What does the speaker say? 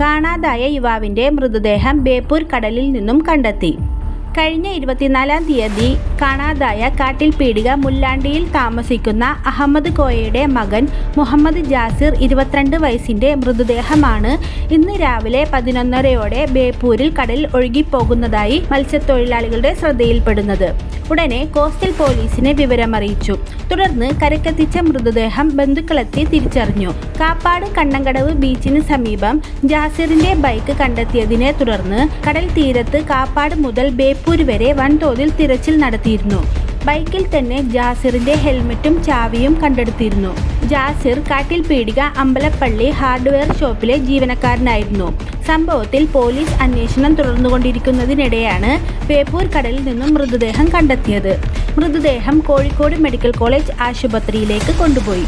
കാണാതായ യുവാവിന്റെ മൃതദേഹം ബേപ്പൂർ കടലിൽ നിന്നും കണ്ടെത്തി കഴിഞ്ഞ ഇരുപത്തിനാലാം തീയതി കാണാതായ കാട്ടിൽ പീടിക മുല്ലാണ്ടിയിൽ താമസിക്കുന്ന അഹമ്മദ് കോയയുടെ മകൻ മുഹമ്മദ് ജാസിർ ഇരുപത്തിരണ്ട് വയസ്സിന്റെ മൃതദേഹമാണ് ഇന്ന് രാവിലെ പതിനൊന്നരയോടെ ബേപ്പൂരിൽ കടലിൽ ഒഴുകിപ്പോകുന്നതായി മത്സ്യത്തൊഴിലാളികളുടെ ശ്രദ്ധയിൽപ്പെടുന്നത്. ഉടനെ കോസ്റ്റൽ പോലീസിനെ വിവരമറിയിച്ചു. തുടർന്ന് കരക്കെത്തിച്ച മൃതദേഹം ബന്ധുക്കളെത്തി തിരിച്ചറിഞ്ഞു. കാപ്പാട് കണ്ണങ്കടവ് ബീച്ചിന് സമീപം ജാസിറിന്റെ ബൈക്ക് കണ്ടെത്തിയതിനെ തുടർന്ന് കടൽ തീരത്ത് കാപ്പാട് മുതൽ ബേപ്പൂർ വരെ വൻതോതിൽ തിരച്ചിൽ നടത്തിയിരുന്നു. ബൈക്കിൽ തന്നെ ജാസിറിന്റെ ഹെൽമറ്റും ചാവിയും കണ്ടെടുത്തിരുന്നു. ജാസിർ കാട്ടിൽ പീടിക അമ്പലപ്പള്ളി ഹാർഡ്വെയർ ഷോപ്പിലെ ജീവനക്കാരനായിരുന്നു. സംഭവത്തിൽ പോലീസ് അന്വേഷണം തുടർന്നുകൊണ്ടിരിക്കുന്നതിനിടെയാണ് പേപ്പൂർ കടലിൽ നിന്നും മൃതദേഹം കണ്ടെത്തിയത്. മൃതദേഹം കോഴിക്കോട് മെഡിക്കൽ കോളേജ് ആശുപത്രിയിലേക്ക് കൊണ്ടുപോയി.